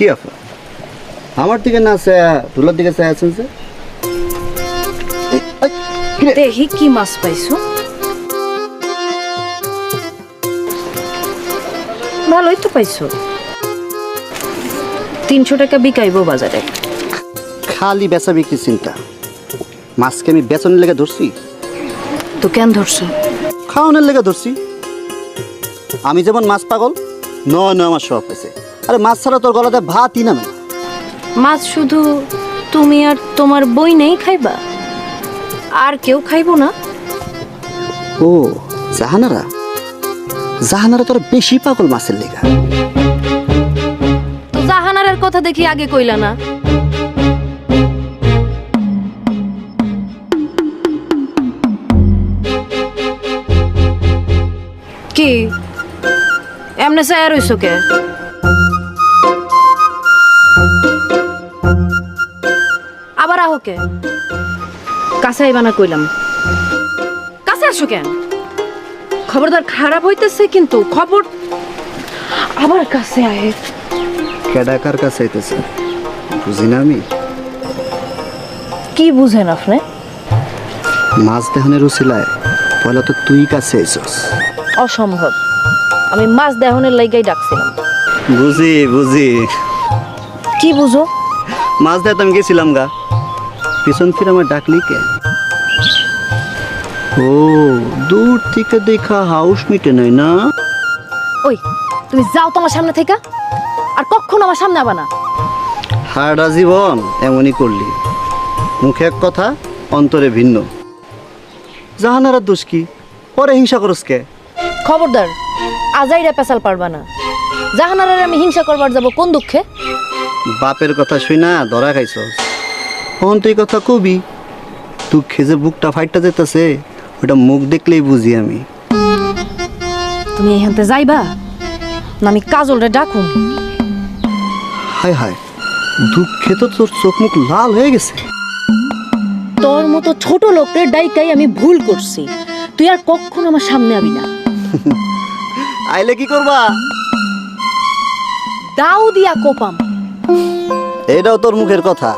কি আপা আমার দিকে না তুলার দিকে আছেন কি দেখি কি মাছ পাইছো। ভালোই তো পাইছো। তিনশো টাকা বিকাইবো বাজারে। খালি বেচা বিক্রি চিন্তা। মাছকে আমি বেচনের লেগে ধরছি? তো কেন ধরছো? খাওয়ানোর লেগে ধরছি। আমি যেমন মাছ পাগল নয় নয় আমার শখ হয়েছে আরে মাছ ছাড়া তোর গলাতে ভাতই নামে। না। মাছ শুধু তুমি আর তোমার বই নেই খাইবা? আর কেউ খাইবো না? ও জাহানারা? জাহানারা তোর বেশি পাগল মাছের লেগা। তো জাহানারের কথা দেখি আগে কইলা না। কি? এমনে চায় রইছো কে? আহো কাছে আইবা না কইলাম। কাছে আসো কেন? খবরদার খারাপ হইতেছে কিন্তু খবর আবার কাছে আয় কেডাকার কাছে আইতেছে? বুঝি না আমি? কি বুঝেন আপনি? মাছ দেহনের উচিলায় পয়লা তো তুই কাছে আইসস অসম্ভব। আমি মাছ দেহনের লাইগাই ডাকছিলাম। বুঝি বুঝি। কি বুঝো? মাছ দেখাতে আমি গেছিলাম গা। পিছন ফিরে আমার ডাকলি কে? ও দূর থেকে দেখা হাউস মিটে নাই না? ওই তুমি যাও তো আমার সামনে থেকে। আর কখনো আমার সামনে আবা না। হারডা জীবন এমনই করলি। মুখে এক কথা অন্তরে ভিন্ন। জাহানারা দোষ কি? পরে হিংসা করস কে? খবরদার আজাইরা পেশাল পারবা না। জাহানারের আমি হিংসা করবার যাব কোন দুঃখে? বাপের কথা শুই না ধরা খাইছস। কখন তুই কথা কবি। দুঃখে যে বুকটা ফাইটটা যেতেছে ওটা মুখ দেখলেই বুঝি আমি। তুমি এইখানতে যাইবা? না আমি কাজলরে ডাকুম? হায় হায় দুঃখে তো তোর চোখ মুখ লাল হয়ে গেছে। তোর মতো ছোট লোকের ডাইকাই আমি ভুল করছি। তুই আর কখনো আমার সামনে আবি না। আইলে কি করবা? দাও দিয়া কোপাম। এটাও তোর মুখের কথা।